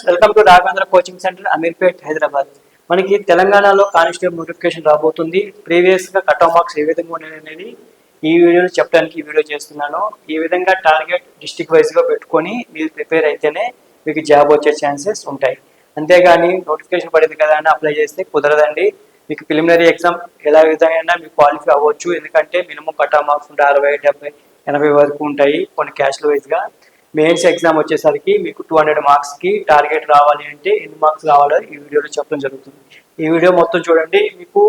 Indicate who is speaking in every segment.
Speaker 1: Friends welcome to Raghavendra coaching centre Ameerpet Hyderabad మనకి తెలంగాణలో constable notification రాబోతుంది. ప్రీవియస్గా కట్ ఆఫ్ మార్క్స్ ఏ విధంగా ఉన్నాయనేది ఈ వీడియోలో చెప్పడానికి ఈ వీడియో చేస్తున్నాను. ఈ విధంగా టార్గెట్ డిస్టిక్ వైజ్గా పెట్టుకొని మీరు ప్రిపేర్ అయితేనే మీకు జాబ్ వచ్చే ఛాన్సెస్ ఉంటాయి. అంతేగాని నోటిఫికేషన్ పడింది కదా అని అప్లై చేస్తే కుదరదండి. మీకు ప్రిలిమినరీ ఎగ్జామ్ ఎలా విధంగా మీకు క్వాలిఫై అవ్వచ్చు? ఎందుకంటే మినిమం కట్ ఆఫ్ మార్క్స్ ఉంటాయి అరవై డెబ్బై ఎనభై వరకు ఉంటాయి కొన్ని క్యాష్ వైజ్గా. మెయిన్స్ ఎగ్జామ్ వచ్చేసరికి మీకు టూ హండ్రెడ్ మార్క్స్కి టార్గెట్ రావాలి అంటే ఎన్ని మార్క్స్ రావాలో ఈ వీడియోలో చెప్పడం జరుగుతుంది. ఈ వీడియో మొత్తం చూడండి. మీకు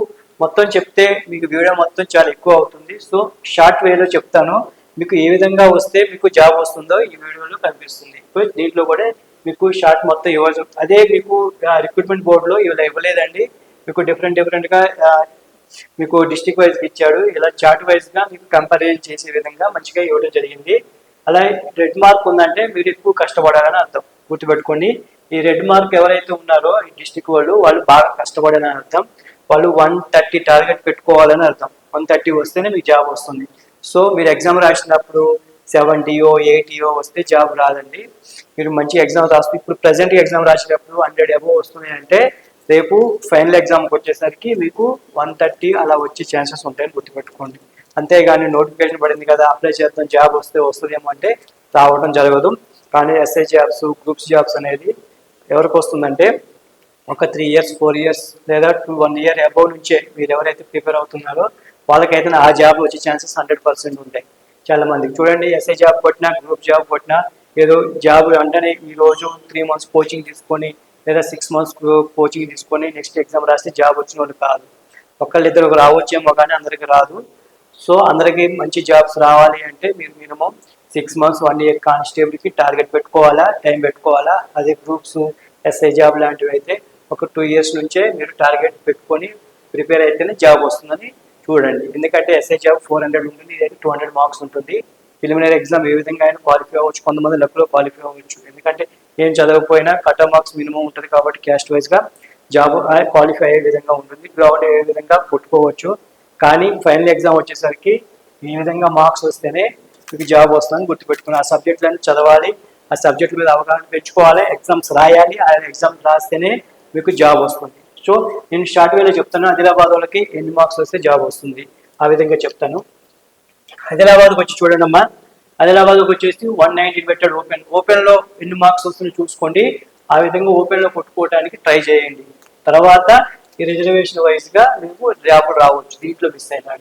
Speaker 1: మొత్తం చెప్తే మీకు వీడియో మొత్తం చాలా ఎక్కువ అవుతుంది. సో షార్ట్ వేలో చెప్తాను. మీకు ఏ విధంగా వస్తే మీకు జాబ్ వస్తుందో ఈ వీడియోలో కనిపిస్తుంది. దీంట్లో కూడా మీకు షార్ట్ మొత్తం ఇవ్వచ్చు అదే మీకు రిక్రూట్మెంట్ బోర్డులో ఇలా ఇవ్వలేదండి. మీకు డిఫరెంట్ డిఫరెంట్గా మీకు డిస్టిక్ వైజ్గా ఇచ్చాడు. ఇలా చార్ట్ వైజ్గా మీకు కంపారిజన్ చేసే విధంగా మంచిగా ఇవ్వడం జరిగింది. అలా రెడ్ మార్క్ ఉందంటే మీరు ఎక్కువ కష్టపడాలని అర్థం. గుర్తుపెట్టుకోండి. ఈ రెడ్ మార్క్ ఎవరైతే ఉన్నారో ఈ డిస్టిక్ వాళ్ళు వాళ్ళు బాగా కష్టపడాలని అర్థం. వాళ్ళు వన్ థర్టీ టార్గెట్ పెట్టుకోవాలని అర్థం. వన్ థర్టీ వస్తేనే మీకు జాబ్ వస్తుంది. సో మీరు ఎగ్జామ్ రాసినప్పుడు సెవెంటీయో ఎయిటీయో వస్తే జాబ్ రాదండి. మీరు మంచి ఎగ్జామ్ రాస్తే ఇప్పుడు ప్రజెంట్ ఎగ్జామ్ రాసేటప్పుడు హండ్రెడ్ అబో వస్తున్నాయి అంటే రేపు ఫైనల్ ఎగ్జామ్కి వచ్చేసరికి మీకు వన్ థర్టీ అలా వచ్చే ఛాన్సెస్ ఉంటాయని గుర్తుపెట్టుకోండి. అంతేగాని నోటిఫికేషన్ పడింది కదా అప్లై చేద్దాం జాబ్ వస్తే వస్తుందేమో అంటే రావడం జరగదు. కానీ ఎస్ఐ జాబ్స్ గ్రూప్స్ జాబ్స్ అనేది ఎవరికి వస్తుందంటే ఒక త్రీ ఇయర్స్ ఫోర్ ఇయర్స్ లేదా టూ వన్ ఇయర్ అబౌవ్ నుంచే మీరు ఎవరైతే ప్రిపేర్ అవుతున్నారో వాళ్ళకైతే ఆ జాబ్ వచ్చే ఛాన్సెస్ హండ్రెడ్ పర్సెంట్ ఉంటాయి. చాలా మందికి. చూడండి ఎస్ఐ జాబ్ కొట్టినా గ్రూప్ జాబ్ కొట్టినా ఏదో జాబ్ అంటేనే ఈ రోజు త్రీ మంత్స్ కోచింగ్ తీసుకొని లేదా సిక్స్ మంత్స్ కోచింగ్ తీసుకొని నెక్స్ట్ ఎగ్జామ్ రాస్తే జాబ్ వచ్చిన వాళ్ళు కాదు. ఒకళ్ళిద్దరు రావచ్చేమో కానీ అందరికీ రాదు. సో అందరికి మంచి జాబ్స్ రావాలి అంటే మీరు minimum six months one year కానిస్టేబుల్కి target పెట్టుకోవాలా టైం పెట్టుకోవాలా? అదే గ్రూప్స్ ఎస్ఐ జాబ్ లాంటివి అయితే ఒక టూ ఇయర్స్ నుంచే మీరు టార్గెట్ పెట్టుకొని ప్రిపేర్ అయితేనే జాబ్ వస్తుందని చూడండి. ఎందుకంటే ఎస్ఐ జాబ్ ఫోర్ హండ్రెడ్ ఉంటుంది ఇది టూ హండ్రెడ్ మార్క్స్ ఉంటుంది. ప్రిలిమినరీ ఎగ్జామ్ ఏ విధంగా అయినా క్వాలిఫై అవ్వచ్చు కొంతమంది లక్లో క్వాలిఫై అవ్వచ్చు. ఎందుకంటే ఏం చదవకపోయినా కట్ ఆఫ్ మార్క్స్ మినిమం ఉంటుంది కాబట్టి క్యాస్ట్ వైజ్గా జాబ్ క్వాలిఫై అయ్యే విధంగా ఉంటుంది గ్రౌండ్ ఏ విధంగా కొట్టుకోవచ్చు. కానీ ఫైనల్ ఎగ్జామ్ వచ్చేసరికి ఈ విధంగా మార్క్స్ వస్తేనే మీకు జాబ్ వస్తుందని గుర్తుపెట్టుకుని ఆ సబ్జెక్టులను చదవాలి. ఆ సబ్జెక్టు మీద అవగాహన పెంచుకోవాలి. ఎగ్జామ్స్ రాయాలి. ఆ ఎగ్జామ్స్ రాస్తేనే మీకు జాబ్ వస్తుంది. సో నేను షార్ట్ వేలో చెప్తాను. ఆదిలాబాద్ వాళ్ళకి ఎన్ని మార్క్స్ వస్తే జాబ్ వస్తుంది. ఆ విధంగా చెప్తాను. హైదరాబాద్కి వచ్చి చూడండి అమ్మా. హైదరాబాద్కి వచ్చేసి వన్ నైన్టీ పెట్టాడు ఓపెన్ ఓపెన్లో ఎన్ని మార్క్స్ వస్తుందో చూసుకోండి. ఆ విధంగా ఓపెన్లో కొట్టుకోవడానికి ట్రై చేయండి. తర్వాత ఈ రిజర్వేషన్ వైజ్గా మీకు జాబులు రావచ్చు దీంట్లో మిస్ అయినా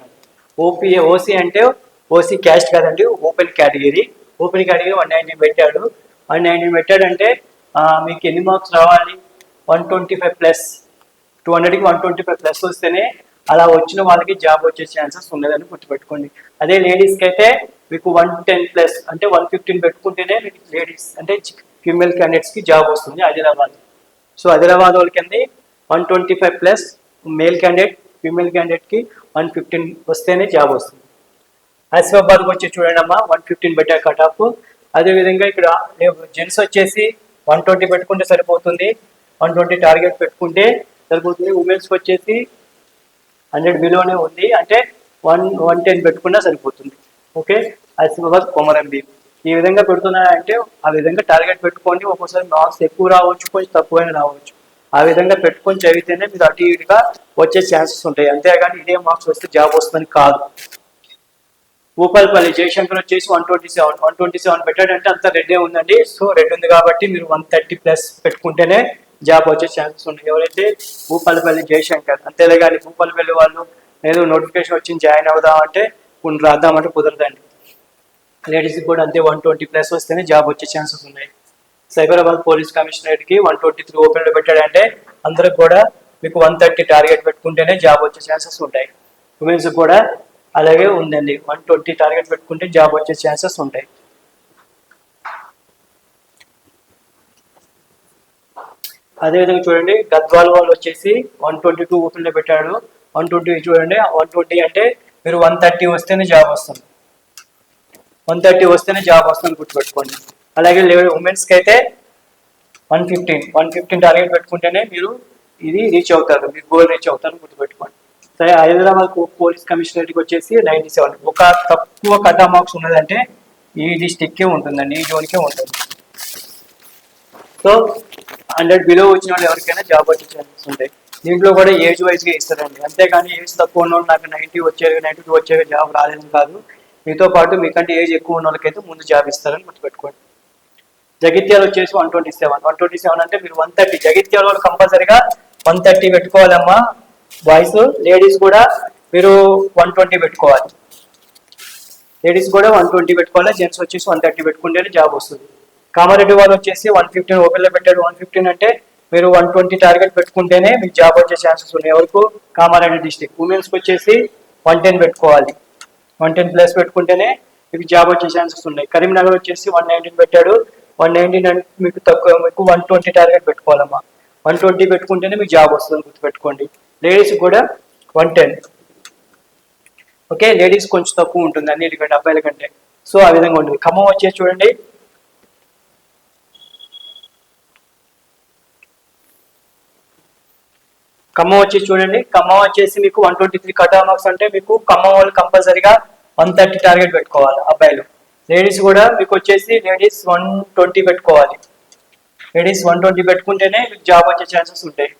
Speaker 1: ఓపీ ఓసీ అంటే ఓసీ క్యాస్ట్ కాదండి open category open category one ninety పెట్టాడు. వన్ నైన్టీ పెట్టాడంటే మీకు ఎన్ని మార్క్స్ రావాలి? One twenty five plus two హండ్రెడ్కి వన్ ట్వంటీ ఫైవ్ ప్లస్ వస్తేనే అలా వచ్చిన వాళ్ళకి జాబ్ వచ్చే ఛాన్సెస్ ఉన్నదని గుర్తుపెట్టుకోండి. అదే లేడీస్కి అయితే మీకు వన్ టెన్ ప్లస్ అంటే వన్ ఫిఫ్టీన్ పెట్టుకుంటేనే మీకు లేడీస్ అంటే ఫీమేల్ క్యాండిడేట్స్కి జాబ్ వస్తుంది హైదరాబాద్. సో హైదరాబాద్ వాళ్ళకి అండి one twenty five plus male candidate female క్యాండిడేట్కి one fifteen వస్తేనే జాబ్ వస్తుంది. ఆసిఫాబాద్కి వచ్చి చూడండి అమ్మా వన్ ఫిఫ్టీన్ పెట్టా కట్ ఆఫ్ అదేవిధంగా ఇక్కడ జెంట్స్ వచ్చేసి వన్ ట్వంటీ పెట్టుకుంటే సరిపోతుంది. వన్ ట్వంటీ టార్గెట్ పెట్టుకుంటే సరిపోతుంది. ఉమెన్స్కి వచ్చేసి హండ్రెడ్ బిలోనే ఉంది. అంటే వన్ వన్ టెన్ పెట్టుకున్నా సరిపోతుంది. ఓకే ఆసిఫాబాద్ కొమరంబి ఈ విధంగా పెడుతున్నారంటే ఆ విధంగా టార్గెట్ పెట్టుకోండి. ఒక్కోసారి మార్క్స్ ఎక్కువ రావచ్చు కొంచెం తక్కువైనా రావచ్చు. ఆ విధంగా పెట్టుకొని చదివితేనే మీరు అటు ఇటుగా వచ్చే ఛాన్సెస్ ఉంటాయి. అంతేగాని ఇదే మార్క్స్ వస్తే జాబ్ వస్తుందని కాదు. భూపాలపల్లి జయశంకర్ వచ్చేసి one twenty seven. One twenty seven పెట్టాడంటే అంత రెడ్డే ఉందండి. సో రెడ్ ఉంది కాబట్టి మీరు వన్ థర్టీ ప్లస్ పెట్టుకుంటేనే జాబ్ వచ్చే ఛాన్సెస్ ఉన్నాయి. ఎవరైతే భూపాలపల్లి జయశంకర్ అంతేగాని కానీ భూపాలపల్లి వాళ్ళు ఏదో నోటిఫికేషన్ వచ్చింది జాయిన్ అవుదామంటే కొన్ని రాద్దామంటే కుదరదండి. లేడీస్కి కూడా అంతే వన్ ట్వంటీ ప్లస్ వస్తేనే జాబ్ వచ్చే ఛాన్సెస్ ఉన్నాయి. సైబరాబాద్ పోలీస్ కమిషనరేట్కి వన్ ట్వంటీ త్రీ ఓపెన్లో పెట్టాడంటే అందరికి కూడా మీకు వన్ థర్టీ టార్గెట్ పెట్టుకుంటేనే జాబ్ వచ్చే ఛాన్సెస్ ఉంటాయి. ఉమెన్స్ కూడా అలాగే ఉందండి. వన్ ట్వంటీ టార్గెట్ పెట్టుకుంటే జాబ్ వచ్చే ఛాన్సెస్ ఉంటాయి. అదేవిధంగా చూడండి గద్వాల్ వాళ్ళు వచ్చేసి వన్ ట్వంటీ టూ ఓపెన్లో పెట్టాడు. వన్ ట్వంటీ చూడండి వన్ ట్వంటీ అంటే మీరు వన్ థర్టీ వస్తేనే జాబ్ వస్తుంది. వన్ థర్టీ వస్తేనే జాబ్ వస్తుంది గుర్తుపెట్టుకోండి. అలాగే ఉమెన్స్కి అయితే one fifteen one fifteen target పెట్టుకుంటేనే మీరు ఇది రీచ్ అవుతారు మీరు గోల్ రీచ్ అవుతారు గుర్తుపెట్టుకోండి. సరే హైదరాబాద్ పోలీస్ కమిషనరేట్కి వచ్చేసి నైంటీ సెవెన్ ఒక తక్కువ కట్ మార్క్స్ ఉన్నదంటే ఈ డిస్టిక్కే ఉంటుందండి ఈ జోన్కే ఉంటుంది. సో హండ్రెడ్ బిలో వచ్చిన వాళ్ళు ఎవరికైనా జాబ్ వచ్చే ఛాన్సెస్ ఉంటాయి దీంట్లో కూడా ఏజ్ వైజ్గా ఇస్తారండి. అంతేగాని ఏజ్ తక్కువ ఉన్న నాకు నైంటీ వచ్చేవి నైంటీ టూ వచ్చేవి జాబ్ రాలేదు కాదు. మీతో పాటు మీకంటే ఏజ్ ఎక్కువ ఉన్న వాళ్ళకైతే ముందు జాబ్ ఇస్తారని గుర్తుపెట్టుకోండి. జగిత్యాల వచ్చేసి one twenty seven one twenty seven అంటే మీరు వన్ థర్టీ జగిత్యాల వాళ్ళు కంపల్సరీగా వన్ థర్టీ పెట్టుకోవాలమ్మా. బాయ్స్ లేడీస్ కూడా మీరు వన్ ట్వంటీ పెట్టుకోవాలి. లేడీస్ కూడా వన్ ట్వంటీ పెట్టుకోవాలి. జెంట్స్ వచ్చేసి వన్ థర్టీ పెట్టుకుంటేనే జాబ్ వస్తుంది. కామారెడ్డి వాళ్ళు వచ్చేసి వన్ ఫిఫ్టీన్ ఓపెన్లో పెట్టాడు వన్ ఫిఫ్టీన్ అంటే మీరు వన్ ట్వంటీ టార్గెట్ పెట్టుకుంటేనే మీకు జాబ్ వచ్చే ఛాన్సెస్ ఉన్నాయి ఎవరికి కామారెడ్డి డిస్టిక్ ఉమెన్స్కి వచ్చేసి వన్ టెన్ పెట్టుకోవాలి. వన్ టెన్ ప్లస్ పెట్టుకుంటేనే మీకు జాబ్ వచ్చే ఛాన్సెస్ ఉన్నాయి. కరీంనగర్ వచ్చేసి వన్ నైన్టీన్ పెట్టాడు. వన్ నైన్టీన్ అంటే మీకు తక్కువ మీకు వన్ ట్వంటీ టార్గెట్ పెట్టుకోవాలమ్మా. వన్ ట్వంటీ పెట్టుకుంటేనే మీకు జాబ్ వస్తుంది గుర్తుపెట్టుకోండి. లేడీస్ కూడా వన్ టెన్. ఓకే లేడీస్ కొంచెం తక్కువ ఉంటుంది అన్నిటికంటే అబ్బాయిల కంటే. సో ఆ విధంగా ఉంటుంది. ఖమ్మం వచ్చేసి చూడండి. ఖమ్మం వచ్చేసి చూడండి. ఖమ్మం వచ్చేసి మీకు one twenty three cut marks అంటే మీకు ఖమ్మం వాళ్ళు కంపల్సరీగా వన్ థర్టీ టార్గెట్ పెట్టుకోవాలి అబ్బాయిలు. లేడీస్ కూడా మీకు వచ్చేసి లేడీస్ వన్ ట్వంటీ పెట్టుకోవాలి. లేడీస్ వన్ ట్వంటీ పెట్టుకుంటేనే మీకు జాబ్ వచ్చే ఛాన్సెస్ ఉంటాయి.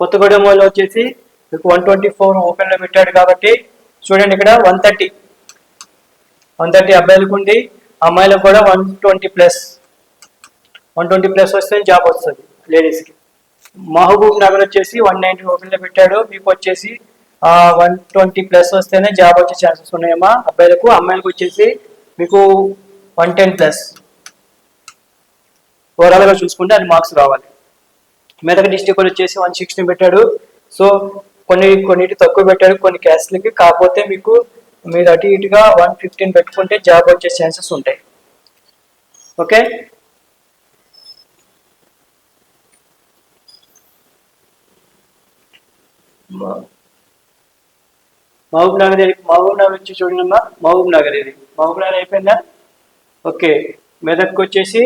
Speaker 1: కొత్తగూడెం వాళ్ళు వచ్చేసి మీకు వన్ ట్వంటీ ఫోర్ ఓపెన్లో పెట్టాడు కాబట్టి చూడండి ఇక్కడ వన్ థర్టీ వన్ థర్టీ అబ్బాయిలకు ఉంది అమ్మాయిలకు కూడా one twenty plus one twenty plus వస్తే జాబ్ వస్తుంది లేడీస్కి మహబూబ్ నగర్ వచ్చేసి వన్ నైన్టీ ఓపెన్లో పెట్టాడు మీకు వచ్చేసి వన్ ట్వంటీ ప్లస్ వస్తేనే జాబ్ వచ్చే ఛాన్సెస్ ఉన్నాయమ్మా. అబ్బాయిలకు అమ్మాయిలకు వచ్చేసి మీకు వన్ టెన్ ప్లస్ ఓవరాల్గా చూసుకుంటే అది మార్క్స్ రావాలి. మెదక్ డిస్టిక్ వచ్చేసి వన్ సిక్స్టీ పెట్టాడు. సో కొన్ని కొన్నిటి తక్కువ పెట్టాడు. కొన్ని క్యాస్ట్లకి కాకపోతే మీకు మీరు అటు ఇటుగా వన్ ఫిఫ్టీన్ పెట్టుకుంటే జాబ్ వచ్చే ఛాన్సెస్ ఉంటాయి. ఓకే మహబూబ్ నగర్ మహబూబ్ నగర్ వచ్చి చూడండి మహబూబ్ నగర్ ఇది మహబూబ్ నగర్ అయిపోయిందా? ఓకే మెదక్కి వచ్చేసి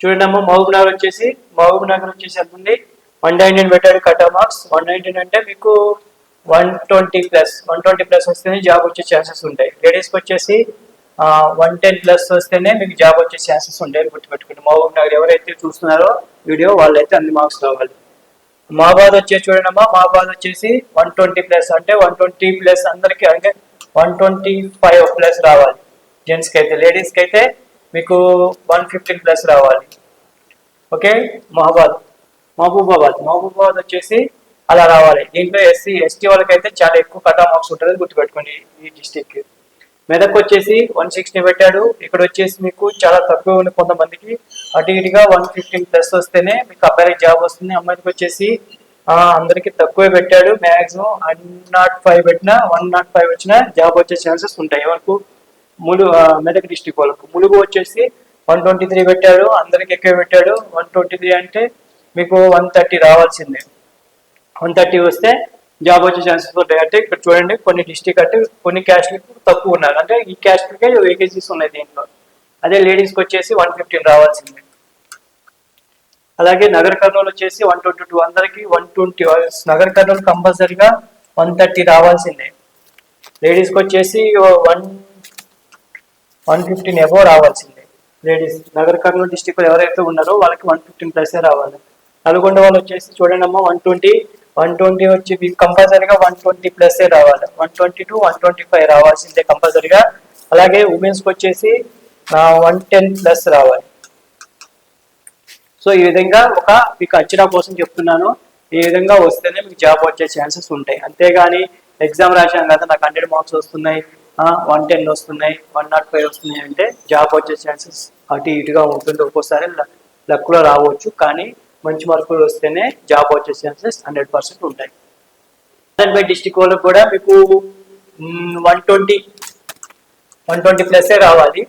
Speaker 1: చూడండి అమ్మ మహబూబ్ నగర్ వచ్చేసి మహబూబ్ నగర్ వచ్చేసి ఎంత ఉంది వన్ నైన్టీన్ పెట్టాడు కట్ మార్క్స్ వన్ నైన్టీన్ అంటే మీకు one twenty plus one twenty plus వస్తేనే జాబ్ వచ్చే ఛాన్సెస్ ఉంటాయి. లేడీస్కి వచ్చేసి వన్ టెన్ ప్లస్ వస్తేనే మీకు జాబ్ వచ్చే ఛాన్సెస్ ఉంటాయి గుర్తుపెట్టుకోండి. మహబూబ్ నగర్ ఎవరైతే చూస్తున్నారో వీడియో వాళ్ళైతే అన్ని మార్క్స్ రావాలి. మహాబాద్ వచ్చేసి చూడండి మా బాధ వచ్చేసి వన్ ట్వంటీ ప్లస్ అంటే వన్ ట్వంటీ ప్లస్ అందరికి అంటే వన్ ట్వంటీ ఫైవ్ ప్లస్ రావాలి. జెంట్స్కి అయితే లేడీస్కి అయితే మీకు వన్ ఫిఫ్టీన్ ప్లస్ రావాలి. ఓకే మహబాద్. మహబూబాబాద్. మహబూబాబాద్ వచ్చేసి అలా రావాలి. దీంట్లో ఎస్సీ ఎస్టీ వాళ్ళకైతే చాలా ఎక్కువ కటా మార్క్స్ ఉంటుంది గుర్తుపెట్టుకోండి ఈ డిస్టిక్ మెదక్ వచ్చేసి వన్ సిక్స్టీ పెట్టాడు. ఇక్కడ వచ్చేసి మీకు చాలా తక్కువ ఉంది కొంతమందికి అటు ఇటుగా వన్ ఫిఫ్టీన్ ప్లస్ వస్తేనే మీకు అబ్బాయికి జాబ్ వస్తుంది. అమ్మాయికి వచ్చేసి అందరికీ అందరికి తక్కువే పెట్టాడు. మ్యాక్సిమం వన్ నాట్ ఫైవ్ పెట్టినా వన్ నాట్ ఫైవ్ వచ్చినా జాబ్ వచ్చే ఛాన్సెస్ ఉంటాయి. ఎవరికి? ములు మెదక్ డిస్టిక్ వాళ్ళకు. ములుగు వచ్చేసి వన్ ట్వంటీ త్రీ పెట్టాడు. అందరికి ఎక్కువ పెట్టాడు. వన్ ట్వంటీ త్రీ అంటే మీకు వన్ థర్టీ రావాల్సిందే. వన్ థర్టీ వస్తే జాబ్ వచ్చే ఛాన్సెస్ ఉంటాయి అంటే ఇక్కడ చూడండి కొన్ని డిస్టిక్ అంటే కొన్ని క్యాస్ట్లకు తక్కువ ఉన్నారు. అంటే ఈ క్యాస్ట్లకే వేకెన్సీస్ ఉన్నాయి దీంట్లో. అదే లేడీస్కి వచ్చేసి వన్ ఫిఫ్టీన్ రావాల్సిందే. అలాగే నగర కర్నూలు వచ్చేసి వన్ ట్వంటీ టూ అందరికి వన్ ట్వంటీ నగర కర్నూలు కంపల్సరీగా వన్ థర్టీ రావాల్సిందే. లేడీస్కి వచ్చేసి వన్ వన్ ఫిఫ్టీన్ ఎబో రావాల్సిందే. లేడీస్ నగర కర్నూలు డిస్టిక్లో ఎవరైతే ఉన్నారో వాళ్ళకి వన్ ఫిఫ్టీన్ ప్లస్ రావాలి. నల్గొండ వాళ్ళు వచ్చేసి చూడండి అమ్మ వన్ ట్వంటీ వన్ ట్వంటీ వచ్చి మీకు కంపల్సరీగా వన్ ట్వంటీ ప్లస్ రావాలి. One twenty to one twenty five రావాల్సిందే కంపల్సరీగా. అలాగే ఉమెన్స్కి వచ్చేసి వన్ టెన్ ప్లస్ రావాలి. సో ఈ విధంగా ఒక మీకు అంచనా కోసం చెప్తున్నాను. ఈ విధంగా వస్తేనే మీకు జాబ్ వచ్చే ఛాన్సెస్ ఉంటాయి. అంతేగాని ఎగ్జామ్ రాశాను కదా నాకు హండ్రెడ్ మార్క్స్ వస్తున్నాయి. వన్ టెన్ వస్తున్నాయి వన్ నాట్ ఫైవ్ వస్తున్నాయి అంటే జాబ్ వచ్చే ఛాన్సెస్ అటు ఇటుగా ఉంటుంది. ఒక్కోసారి లక్లో రావచ్చు. కానీ మంచి మార్కులు వస్తేనే జాబ్ వచ్చే ఛాన్సెస్ హండ్రెడ్ పర్సెంట్ ఉంటాయి. బై డిస్టిక్ వాళ్ళకి కూడా మీకు వన్ ట్వంటీ వన్ ట్వంటీ ప్లస్సే రావాలి.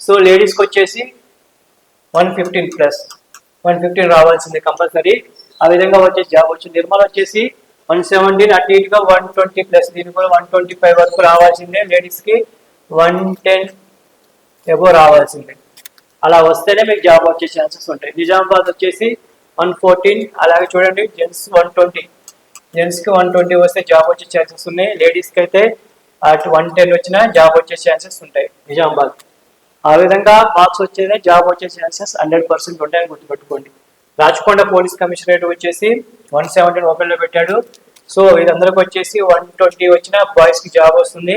Speaker 1: సో లేడీస్కి వచ్చేసి one fifteen plus one fifteen రావాల్సిందే కంపల్సరీ ఆ విధంగా వచ్చేసి జాబ్ వచ్చింది నిర్మల్ వచ్చేసి వన్ సెవెంటీన్ అటు ఇటుగా వన్ ట్వంటీ ప్లస్ దీనికి కూడా వన్ ట్వంటీ ఫైవ్ వరకు రావాల్సిందే లేడీస్కి వన్ టెన్ ఎబో రావాల్సిందే. అలా వస్తేనే మీకు జాబ్ వచ్చే ఛాన్సెస్ ఉంటాయి. నిజామాబాద్ వచ్చేసి వన్ ఫోర్టీన్ అలాగే చూడండి జెంట్స్ వన్ ట్వంటీ జెంట్స్కి వన్ ట్వంటీ వస్తే జాబ్ వచ్చే ఛాన్సెస్ ఉన్నాయి. లేడీస్కి అయితే అటు వన్ టెన్ వచ్చినా జాబ్ వచ్చే ఛాన్సెస్ ఉంటాయి. నిజామాబాద్. ఆ విధంగా మార్క్స్ వచ్చేదే జాబ్ వచ్చే ఛాన్సెస్ హండ్రెడ్ పర్సెంట్ ఉంటాయని గుర్తుపెట్టుకోండి. రాచకొండ పోలీస్ కమిషనరేట్ వచ్చేసి వన్ సెవెంటీన్ ఓపెన్లో పెట్టాడు. సో ఇదందరికి వచ్చేసి వన్ ట్వంటీ వచ్చిన బాయ్స్కి జాబ్ వస్తుంది.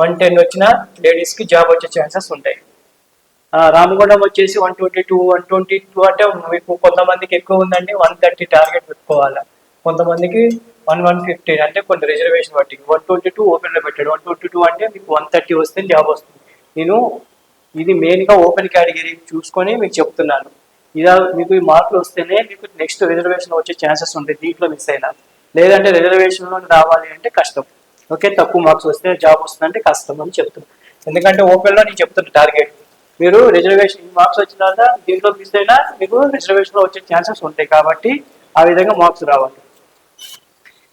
Speaker 1: వన్ టెన్ వచ్చిన లేడీస్కి జాబ్ వచ్చే ఛాన్సెస్ ఉంటాయి. రామగుండం వచ్చేసి one twenty two one twenty two అంటే మీకు కొంతమందికి ఎక్కువ ఉందండి వన్ థర్టీ టార్గెట్ పెట్టుకోవాలి. కొంతమందికి వన్ వన్ ఫిఫ్టీన్ అంటే కొన్ని రిజర్వేషన్ బట్టి వన్ ట్వంటీ టూ ఓపెన్లో పెట్టాడు. వన్ ట్వంటీ టూ అంటే మీకు వన్ థర్టీ వస్తే జాబ్ వస్తుంది. నేను ఇది మెయిన్గా ఓపెన్ కేటగిరీ చూసుకొని మీకు చెప్తున్నాను. ఇలా మీకు ఈ మార్కులు వస్తేనే మీకు నెక్స్ట్ రిజర్వేషన్ వచ్చే ఛాన్సెస్ ఉంటాయి దీంట్లో మిస్ అయినా. లేదంటే రిజర్వేషన్లో రావాలి అంటే కష్టం. ఓకే తక్కువ మార్క్స్ వస్తే జాబ్ వస్తుందంటే కష్టం అని చెప్తున్నాను ఎందుకంటే ఓపెన్లో నేను చెప్తున్నా టార్గెట్ మీరు రిజర్వేషన్ మార్క్స్ వచ్చిన తర్వాత దీంట్లో మిస్ అయినా మీకు రిజర్వేషన్లో వచ్చే ఛాన్సెస్ ఉంటాయి కాబట్టి ఆ విధంగా మార్క్స్ రావాలి.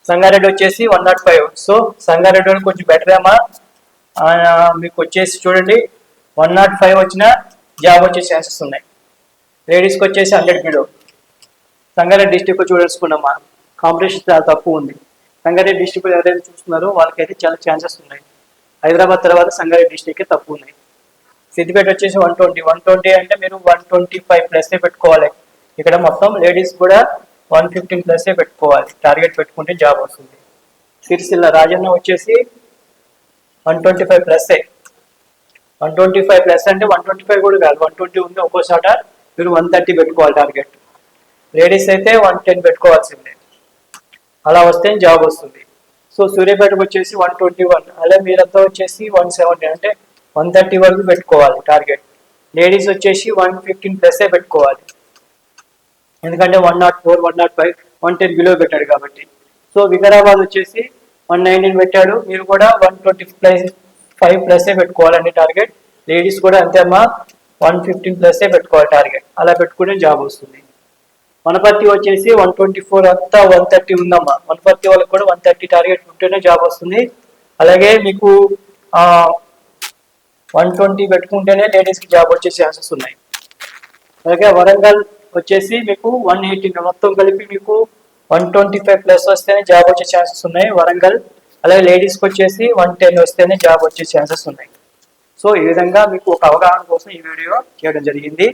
Speaker 1: సంగారెడ్డి వచ్చేసి one nought five so Sangareddy వాళ్ళు కొంచెం బెటర్ ఏమా మీకు వచ్చేసి చూడండి. వన్ నాట్ ఫైవ్ వచ్చిన జాబ్ వచ్చే ఛాన్సెస్ ఉన్నాయి. లేడీస్కి వచ్చేసి హండ్రెడ్ బిలో సంగారెడ్డి డిస్టిక్ చూడేసుకున్నామా కాంపిటీషన్ చాలా తక్కువ ఉంది. సంగారెడ్డి డిస్టిక్ ఎవరైతే చూస్తున్నారో వాళ్ళకైతే చాలా ఛాన్సెస్ ఉన్నాయి. హైదరాబాద్ తర్వాత సంగారెడ్డి డిస్టిక్ తక్కువ ఉన్నాయి. సిద్దిపేట వచ్చేసి వన్ ట్వంటీ వన్ ట్వంటీ అంటే మీరు వన్ ట్వంటీ ఫైవ్ ప్లస్సే పెట్టుకోవాలి. ఇక్కడ మొత్తం లేడీస్ కూడా వన్ ఫిఫ్టీన్ ప్లస్ పెట్టుకోవాలి. టార్గెట్ పెట్టుకుంటే జాబ్ వస్తుంది. సిరిసిల్ల రాజన్న వచ్చేసి one twenty five plus one twenty five plus అంటే వన్ ట్వంటీ ఫైవ్ కూడా కాదు. వన్ ట్వంటీ ఉంది ఒక్కో మీరు వన్ థర్టీ పెట్టుకోవాలి టార్గెట్ లేడీస్ అయితే వన్ టెన్ పెట్టుకోవాల్సిందే. అలా వస్తే జాబ్ వస్తుంది. సో సూర్యాపేటకు వచ్చేసి వన్ ట్వంటీ వన్ అలా మీరంతా వచ్చేసి వన్ సెవెంటీ అంటే వన్ థర్టీ వరకు పెట్టుకోవాలి టార్గెట్. లేడీస్ వచ్చేసి వన్ ఫిఫ్టీన్ ప్లస్ పెట్టుకోవాలి. ఎందుకంటే one nought four one nought five one ten below పెట్టాడు కాబట్టి. సో వికారాబాద్ వచ్చేసి వన్ నైన్టీన్ పెట్టాడు. మీరు కూడా one twenty plus five plus పెట్టుకోవాలండి టార్గెట్. లేడీస్ కూడా అంతే అమ్మా వన్ ఫిఫ్టీన్ ప్లస్ పెట్టుకోవాలి టార్గెట్. అలా పెట్టుకుంటే జాబ్ వస్తుంది. వనపర్తి వచ్చేసి వన్ ట్వంటీ ఫోర్ అంతా వన్ థర్టీ ఉందమ్మా. వనపర్తి వాళ్ళకి కూడా వన్ థర్టీ టార్గెట్ ఉంటేనే జాబ్ వస్తుంది. అలాగే మీకు వన్ ట్వంటీ పెట్టుకుంటేనే లేడీస్కి జాబ్ వచ్చే ఛాన్సెస్ ఉన్నాయి. అలాగే వరంగల్ వచ్చేసి మీకు వన్ ఎయిటీ మొత్తం కలిపి మీకు వన్ ట్వంటీ ఫైవ్ ప్లస్ వస్తేనే జాబ్ వచ్చే ఛాన్సెస్ ఉన్నాయి. వరంగల్ అలాగే లేడీస్కి వచ్చేసి వన్ టెన్ వస్తేనే జాబ్ వచ్చే ఛాన్సెస్ ఉన్నాయి. సో ఈ విధంగా మీకు ఒక అవగాహన కోసం ఈ వీడియో చేయడం జరిగింది.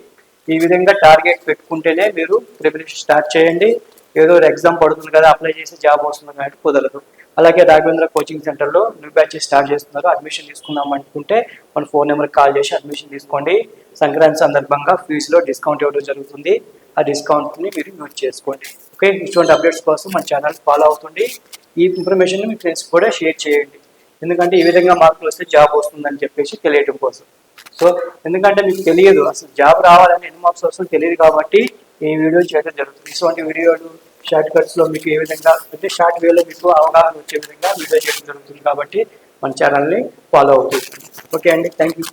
Speaker 1: ఈ విధంగా టార్గెట్ పెట్టుకుంటేనే మీరు ప్రిపరేషన్ స్టార్ట్ చేయండి. ఏదో ఎగ్జామ్ పడుతుంది కదా అప్లై చేసి జాబ్ వస్తుంది కాబట్టి కుదరదు. అలాగే రాఘవేంద్ర కోచింగ్ సెంటర్లో న్యూ బ్యాచెస్ స్టార్ట్ చేస్తున్నారు. అడ్మిషన్ తీసుకుందాం అనుకుంటే మన ఫోన్ నెంబర్కి కాల్ చేసి అడ్మిషన్ తీసుకోండి. సంక్రాంతి సందర్భంగా ఫీజులో డిస్కౌంట్ ఇవ్వడం జరుగుతుంది. ఆ డిస్కౌంట్ని మీరు యూజ్ చేసుకోండి. ఓకే? ఇటువంటి అప్డేట్స్ కోసం మన ఛానల్ ఫాలో అవుతుంది. ఈ ఇన్ఫర్మేషన్ మీ ఫ్రెండ్స్ కూడా షేర్ చేయండి. ఎందుకంటే ఈ విధంగా మార్కులు వస్తే జాబ్ వస్తుందని చెప్పేసి తెలియటం కోసం. సో ఎందుకంటే మీకు తెలియదు. అసలు జాబ్ రావాలని ఎన్ని మార్క్స్ వస్తుందో తెలియదు కాబట్టి ఈ వీడియో చేయడం జరుగుతుంది. ఇటువంటి వీడియోలు షార్ట్ కట్స్లో మీకు ఏ విధంగా అంటే షార్ట్ వేలో మీకు అవగాహన వచ్చే విధంగా వీడియో చేయడం జరుగుతుంది కాబట్టి మన ఛానల్ని ఫాలో అవుతుంది ఓకే అండి థ్యాంక్ యూ